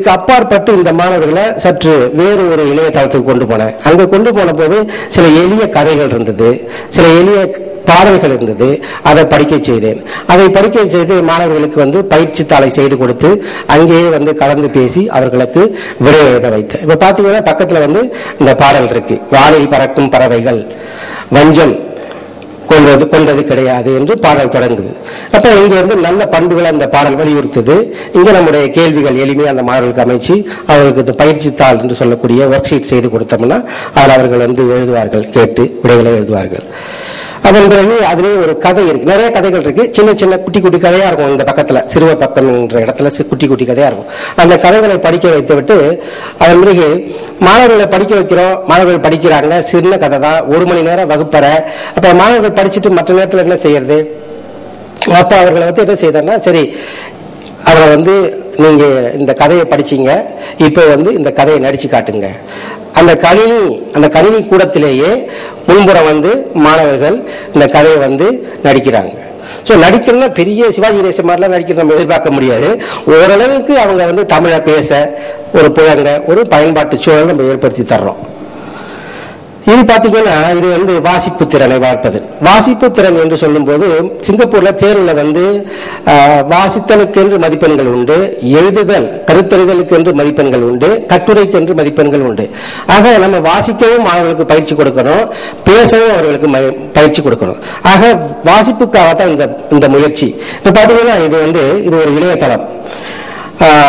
இதுக்கு அப்பாற்பட்டு இந்த மாணவர்களை சற்று வேறு ஒரு இணையதளத்துக்கு கொண்டு போனேன். அங்க கொண்டு போன போது சில எளிய கதைகள் இருந்தது சில எளிய பாடல்கள் இருந்தது அதை படிக்க செய்தேன். அதை படிக்க செய்து மாணவர்களுக்கு வந்து பயிற்சி தாளை செய்து கொடுத்து அங்கேயே வந்து கலந்து பேசி அவர்களுக்கு விடை எழுத வைத்தேன். இப்ப பாத்தீங்கன்னா பக்கத்துல வந்து இந்த பாடல் இருக்கு. வானில் பறக்கும் பறவைகள் வஞ்சம் கொண்டது கொண்டது கிடையாது என்று பாடல் தொடங்குது. அப்ப இங்க வந்து நல்ல பண்புகளை அந்த பாடல் வலியுறுத்துது. இங்க நம்முடைய கேள்விகள் எளிமையா அந்த மாணவர்களுக்கு அமைச்சு அவர்களுக்கு இந்த பயிற்சி தாள் என்று சொல்லக்கூடிய ஒர்க் ஷீட் செய்து கொடுத்தோம்னா அதில் அவர்கள் வந்து எழுதுவார்கள் கேட்டு விடைகளை எழுதுவார்கள். அதன் பிறகு அதுலேயே ஒரு கதை இருக்கு. நிறைய கதைகள் இருக்கு. சின்ன சின்ன குட்டி குட்டி கதையா இருக்கும் இந்த பக்கத்துல. சிறுவர் பக்கம் என்ற இடத்துல குட்டி குட்டி கதையா இருக்கும். அந்த கதைகளை படிக்க வைத்து விட்டு அதன் பிறகு மாணவர்களை படிக்க வைக்கிறோம். மாணவர்கள் படிக்கிறாங்க. சின்ன கதை தான். ஒரு மணி நேரம் வகுப்பறை. அப்ப மாணவர்கள் படிச்சுட்டு மற்ற நேரத்தில் என்ன செய்யறது? அப்ப அவர்களை வந்து என்ன செய்தார்னா சரி அவரை வந்து நீங்க இந்த கதையை படிச்சீங்க. இப்போ வந்து இந்த கதையை நடிச்சு காட்டுங்க. அந்த கணினி அந்த கணினி கூடத்திலேயே முன்புறம் வந்து மாணவர்கள் இந்த கதையை வந்து நடிக்கிறாங்க. ஸோ நடிக்கணும்னா பெரிய சிவாஜி கணேசன் மாதிரிலாம் நடிக்கிற நம்ம எதிர்பார்க்க முடியாது. ஓரளவுக்கு அவங்க வந்து தமிழை பேச ஒரு புழங்க ஒரு பயன்பாட்டு சூழல் நம்ம ஏற்படுத்தி தர்றோம். இது பார்த்தீங்கன்னா இது வந்து வாசிப்பு திறனை வாழ்ப்பது வாசிப்பு திறன் என்று சொல்லும்போது சிங்கப்பூர்ல தேர்வுல வந்து வாசித்தலுக்கு வாசித்தலுக்கென்று மதிப்பெண்கள் உண்டு எழுதுதல் கருத்தறிதலுக்கு என்று மதிப்பெண்கள் உண்டு கட்டுரைக்கு என்று மதிப்பெண்கள் உண்டு. ஆக நம்ம வாசிக்கவும் மாணவர்களுக்கு பயிற்சி கொடுக்கணும் பேசவும் அவர்களுக்கு பயிற்சி கொடுக்கணும். ஆக வாசிப்புக்காக தான் இந்த இந்த முயற்சி. இப்ப பாத்தீங்கன்னா இது வந்து இது ஒரு இணையதளம்.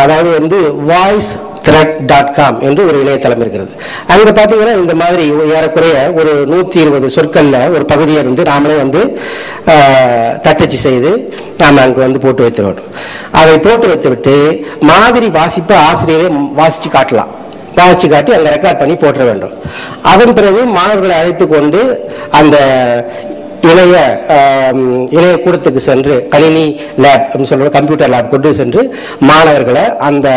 அதாவது வந்து வாய்ஸ் த்ரெட் டாட் காம் என்று ஒரு இணையதளம் இருக்கிறது. அங்கே பார்த்தீங்கன்னா இந்த மாதிரி ஏறக்குறைய ஒரு நூற்றி இருபது சொற்களில் ஒரு பகுதியை இருந்து நாமளே வந்து தட்டச்சு செய்து நாம் அங்கே வந்து போட்டு வைத்து வேண்டும் அதை போட்டு வைத்து விட்டு மாதிரி வாசிப்பை ஆசிரியரை வாசித்து காட்டலாம். வாசித்து காட்டி அங்கே ரெக்கார்ட் பண்ணி போட்டுற வேண்டும். அதன் பிறகு மாணவர்களை அழைத்து கொண்டு அந்த இணைய ஆம், இணைய கூடத்துக்கு சென்று கணினி லேப் சொல்ற கம்ப்யூட்டர் லேப் கொண்டு சென்று மாணவர்களை அந்த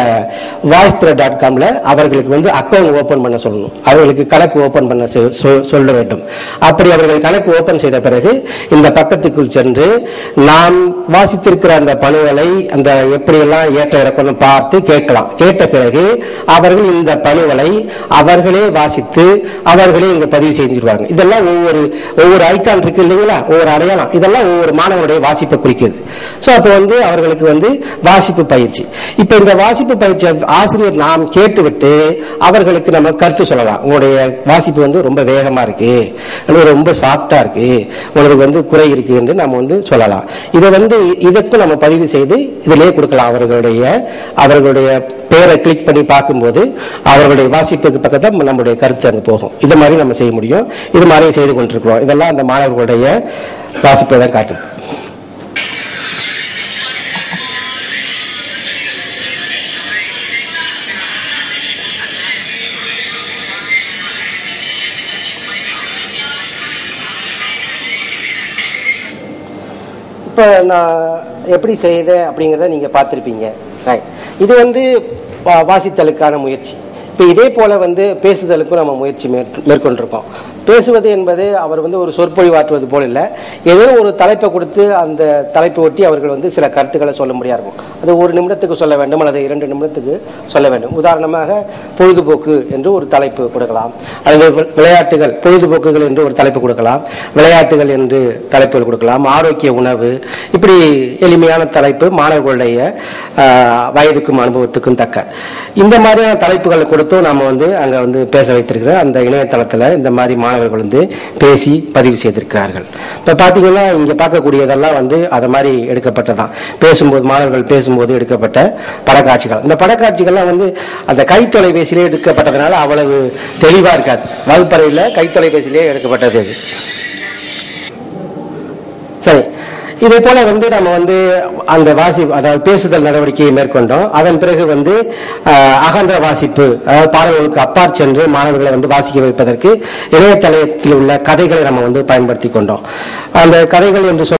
வாய்ஸ் டாட் காம்ல அவர்களுக்கு வந்து அக்கௌண்ட் ஓப்பன் பண்ண சொல்லணும். அவர்களுக்கு கணக்கு ஓப்பன் பண்ண சொ- சொல்ல வேண்டும். அப்படி அவர்கள் கணக்கு ஓப்பன் செய்த பிறகு இந்த பக்கத்துக்குள் சென்று நாம் வாசித்திருக்கிற அந்த பணுவலை அந்த எப்படியெல்லாம் ஏற்ற இறக்கணும் பார்த்து கேட்கலாம். கேட்ட பிறகு அவர்கள் இந்த பணுவலை அவர்களே வாசித்து அவர்களே இங்கே பதிவு செஞ்சிருவாங்க. இதெல்லாம் ஒவ்வொரு ஒவ்வொரு ஐக்கான் இருக்கு இல்லைங்களா? ஒவ்வொரு அடையாளம். இதெல்லாம் ஒவ்வொரு மாணவனுடைய வாசிப்பை குறிக்குது சோ அப்போ வந்து அவர்களுக்கு வந்து வாசிப்பு பயிற்சி. இப்ப இந்த வாசிப்பு பயிற்சி ஆசிரியர் நாம் கேட்டுவிட்டு அவர்களுக்கு நம்ம கருத்து சொல்லலாம். உங்களுடைய வாசிப்பு வந்து ரொம்ப வேகமா இருக்கு. அல்லது ரொம்ப சாஃப்டாக இருக்கு. உங்களுக்கு வந்து குறை இருக்கு என்று நம்ம வந்து சொல்லலாம். இதை வந்து இதற்கு நம்ம பதிவு செய்து இதிலே கொடுக்கலாம். அவர்களுடைய அவர்களுடைய பேரை கிளிக் பண்ணி பார்க்கும்போது அவர்களுடைய வாசிப்புக்கு பக்கத்தில் நம்முடைய கருத்து அங்கே போகும். இது மாதிரி நம்ம செய்ய முடியும். இது மாதிரி செய்து கொண்டிருக்கிறோம். இதெல்லாம் அந்த மாணவர்களுடைய வாசிப்பை தான் காட்டுது இப்போ நான் எப்படி செய்தேன் அப்படிங்கிறத நீங்க பார்த்துருப்பீங்க. ரைட் இது வந்து வாசித்தலுக்கான முயற்சி. இப்போ இதே போல வந்து பேசுதலுக்கும் நம்ம முயற்சி மேற்- மேற்கொண்டிருக்கோம். பேசுவது என்பது அவர் வந்து ஒரு சொற்பொழிவாற்றுவது போல இல்லை. ஏதோ ஒரு தலைப்பை கொடுத்து அந்த தலைப்பை ஒட்டி அவர்கள் வந்து சில கருத்துக்களை சொல்ல முடியா இருக்கும் அது ஒரு நிமிடத்துக்கு சொல்ல வேண்டும் அல்லது இரண்டு நிமிடத்துக்கு சொல்ல வேண்டும். உதாரணமாக பொழுதுபோக்கு என்று ஒரு தலைப்பு கொடுக்கலாம். அல்லது விளையாட்டுகள் பொழுதுபோக்குகள் என்று ஒரு தலைப்பு கொடுக்கலாம். விளையாட்டுகள் என்று தலைப்புகள் கொடுக்கலாம். ஆரோக்கிய உணவு இப்படி எளிமையான தலைப்பு மாணவர்களுடைய வயதுக்கும் அனுபவத்துக்கும் தக்க. இந்த மாதிரியான தலைப்புகளை கொடுத்தும் நாம் வந்து அங்கே வந்து பேச வைத்திருக்கிற அந்த இணையதளத்தில் இந்த மாதிரி மாணவர்கள் வந்து பேசி பதிவு செய்திருக்கிறார்கள். இப்ப பாத்தீங்கன்னா இங்க பார்க்கக்கூடியதெல்லாம் வந்து அதை மாதிரி எடுக்கப்பட்டதான். பேசும்போது மாணவர்கள் பேசும்போது எடுக்கப்பட்ட படக்காட்சிகள். இந்த படக்காட்சிகள்லாம் வந்து அந்த கைத்தொலைபேசியிலே எடுக்கப்பட்டதுனால அவ்வளவு தெளிவாக இருக்காது. வகுப்பறையில் கைத்தொலைபேசியிலே எடுக்கப்பட்டது இது சரி இதே போல வந்து நம்ம வந்து அந்த வாசி அதாவது பேசுதல் நடவடிக்கையை மேற்கொண்டோம். அதன் பிறகு வந்து அகன்ற வாசிப்பு அதாவது பாடல்களுக்கு அப்பாற் சென்று மாணவர்களை வந்து வாசிக்க வைப்பதற்கு இணையதளத்தில் உள்ள கதைகளை நம்ம வந்து பயன்படுத்தி கொண்டோம். அந்த கதைகள் என்று